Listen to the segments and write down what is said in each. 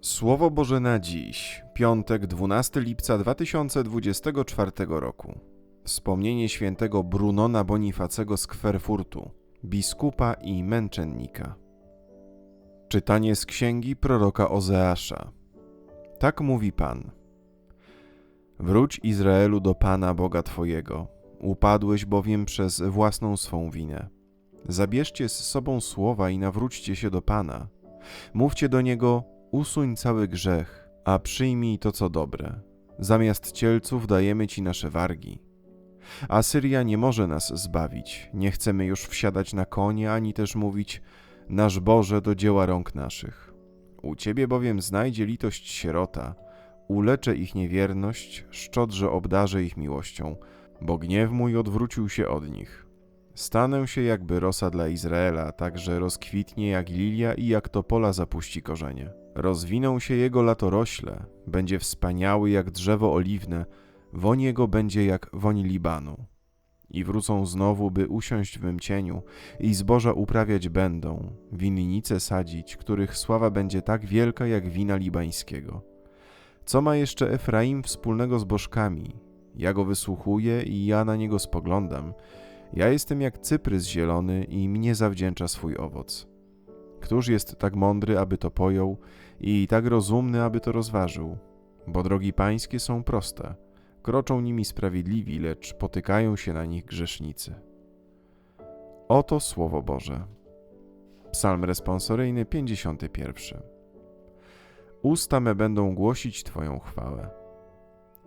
Słowo Boże na dziś, piątek 12 lipca 2024 roku. Wspomnienie świętego Brunona Bonifacego z Kwerfurtu, biskupa i męczennika. Czytanie z księgi proroka Ozeasza. Tak mówi Pan. Wróć Izraelu do Pana Boga Twojego. Upadłeś bowiem przez własną swą winę. Zabierzcie z sobą słowa i nawróćcie się do Pana. Mówcie do Niego, usuń cały grzech, a przyjmij to, co dobre. Zamiast cielców dajemy Ci nasze wargi. Asyria nie może nas zbawić, nie chcemy już wsiadać na konie, ani też mówić, nasz Boże do dzieła rąk naszych. U Ciebie bowiem znajdzie litość sierota, uleczę ich niewierność, szczodrze obdarzę ich miłością, bo gniew mój odwrócił się od nich. Stanę się jakby rosa dla Izraela, tak że rozkwitnie jak lilia i jak topola zapuści korzenie. Rozwiną się jego latorośle, będzie wspaniały jak drzewo oliwne, woń jego będzie jak woń Libanu. I wrócą znowu, by usiąść w mym cieniu, i zboża uprawiać będą, winnice sadzić, których sława będzie tak wielka jak wina libańskiego. Co ma jeszcze Efraim wspólnego z bożkami? Ja go wysłuchuję i ja na niego spoglądam. Ja jestem jak cyprys zielony i mnie zawdzięcza swój owoc. Któż jest tak mądry, aby to pojął, i tak rozumny, aby to rozważył? Bo drogi pańskie są proste, kroczą nimi sprawiedliwi, lecz potykają się na nich grzesznicy. Oto Słowo Boże. Psalm responsoryjny 51. Usta me będą głosić Twoją chwałę.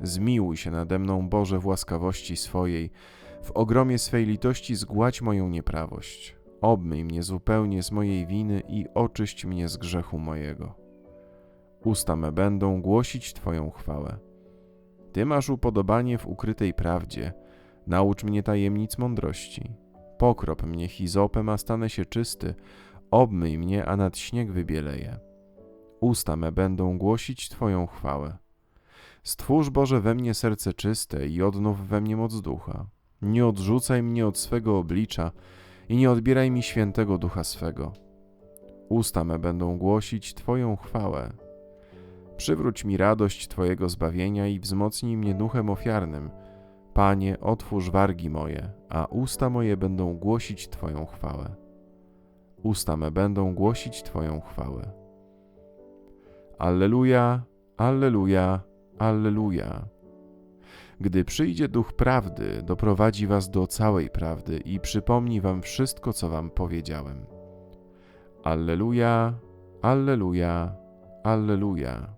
Zmiłuj się nade mną, Boże, w łaskawości swojej, w ogromie swej litości zgładź moją nieprawość. Obmyj mnie zupełnie z mojej winy i oczyść mnie z grzechu mojego. Usta me będą głosić Twoją chwałę. Ty masz upodobanie w ukrytej prawdzie, naucz mnie tajemnic mądrości. Pokrop mnie hizopem, a stanę się czysty, obmyj mnie, a nad śnieg wybieleję. Usta me będą głosić Twoją chwałę. Stwórz Boże we mnie serce czyste i odnów we mnie moc ducha. Nie odrzucaj mnie od swego oblicza i nie odbieraj mi świętego ducha swego. Usta me będą głosić Twoją chwałę. Przywróć mi radość Twojego zbawienia i wzmocnij mnie duchem ofiarnym. Panie, otwórz wargi moje, a usta moje będą głosić Twoją chwałę. Usta me będą głosić Twoją chwałę. Alleluja, Alleluja, Alleluja. Gdy przyjdzie Duch Prawdy, doprowadzi was do całej prawdy i przypomni wam wszystko, co wam powiedziałem. Alleluja, Alleluja, Alleluja.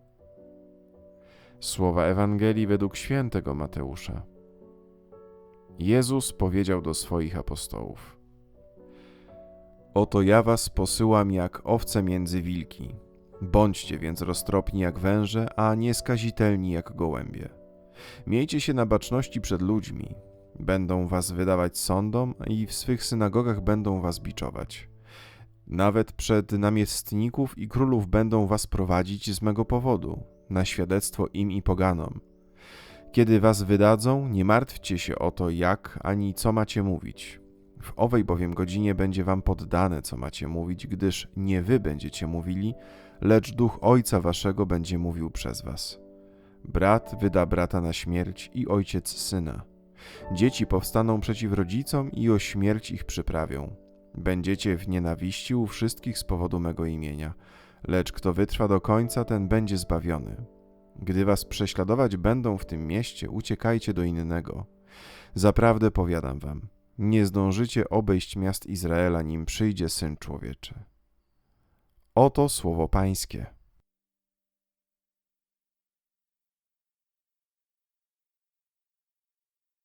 Słowa Ewangelii według świętego Mateusza. Jezus powiedział do swoich apostołów: Oto ja was posyłam jak owce między wilki. Bądźcie więc roztropni jak węże, a nieskazitelni jak gołębie. Miejcie się na baczności przed ludźmi. Będą was wydawać sądom i w swych synagogach będą was biczować. Nawet przed namiestników i królów będą was prowadzić z mego powodu, na świadectwo im i poganom. Kiedy was wydadzą, nie martwcie się o to, jak ani co macie mówić. W owej bowiem godzinie będzie wam poddane, co macie mówić, gdyż nie wy będziecie mówili, lecz duch Ojca waszego będzie mówił przez was. Brat wyda brata na śmierć i ojciec syna. Dzieci powstaną przeciw rodzicom i o śmierć ich przyprawią. Będziecie w nienawiści u wszystkich z powodu mego imienia, lecz kto wytrwa do końca, ten będzie zbawiony. Gdy was prześladować będą w tym mieście, uciekajcie do innego. Zaprawdę powiadam wam, nie zdążycie obejść miast Izraela, nim przyjdzie Syn Człowieczy. Oto słowo Pańskie.